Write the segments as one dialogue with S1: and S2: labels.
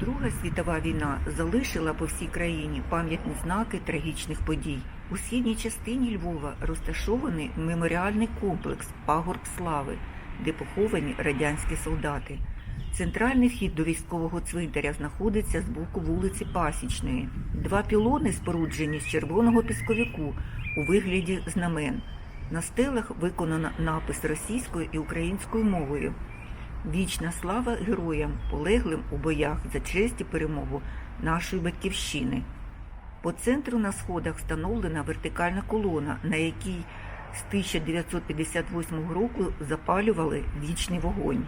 S1: Друга світова війна залишила по всій країні пам'ятні знаки трагічних подій. У східній частині Львова розташований меморіальний комплекс Пагорб Слави, де поховані радянські солдати. Центральний вхід до військового цвинтаря знаходиться з боку вулиці Пасічної. Два пілони споруджені з червоного пісковику у вигляді знамен. На стелах виконано напис російською і українською мовою. Вічна слава героям, полеглим у боях за честь і перемогу нашої батьківщини. По центру на сходах встановлена вертикальна колона, на якій з 1958 року запалювали вічний вогонь.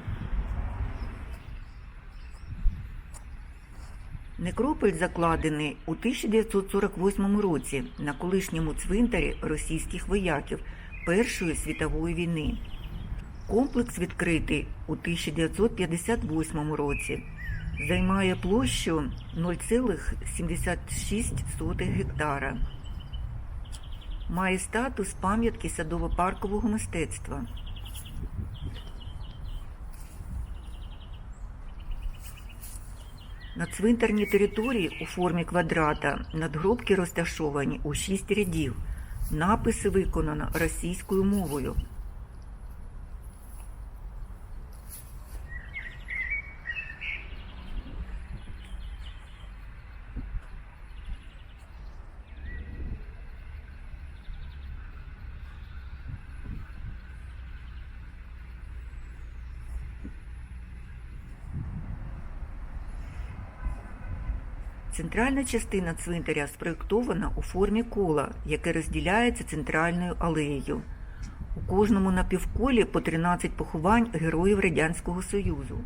S1: Некрополь закладений у 1948 році на колишньому цвинтарі російських вояків Першої світової війни. Комплекс відкритий у 1958 році. Займає площу 0,76 гектара. Має статус пам'ятки садово-паркового мистецтва. На цвинтарній території у формі квадрата надгробки розташовані у шість рядів. Написи виконано російською мовою. Центральна частина цвинтаря спроєктована у формі кола, яке розділяється центральною алеєю. У кожному напівколі по 13 поховань героїв Радянського Союзу.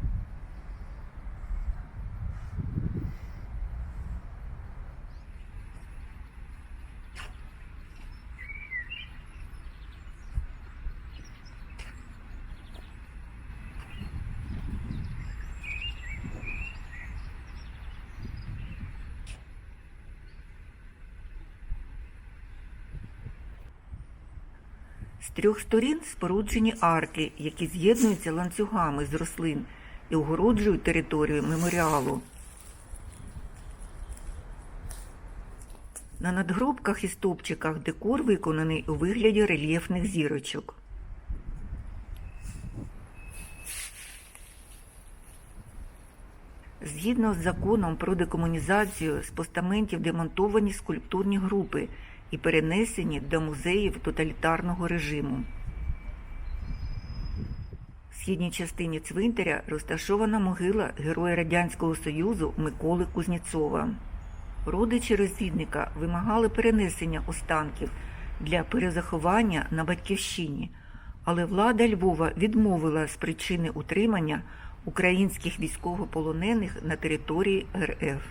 S1: З трьох сторін споруджені арки, які з'єднуються ланцюгами з рослин і огороджують територію меморіалу. На надгробках і стовпчиках декор виконаний у вигляді рельєфних зірочок. Згідно з законом про декомунізацію, з постаментів демонтовані скульптурні групи і перенесені до музеїв тоталітарного режиму. В східній частині цвинтаря розташована могила Героя Радянського Союзу Миколи Кузнєцова. Родичі розвідника вимагали перенесення останків для перезаховання на батьківщині, але влада Львова відмовила з причини утримання українських військовополонених на території РФ.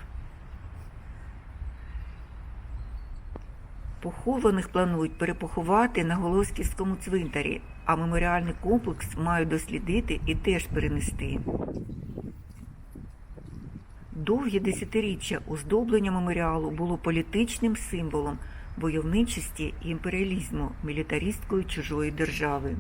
S1: Похованих планують перепоховати на Голосківському цвинтарі, а меморіальний комплекс мають дослідити і теж перенести. Довгі десятиріччя оздоблення меморіалу було політичним символом войовничості і імперіалізму мілітаристської чужої держави.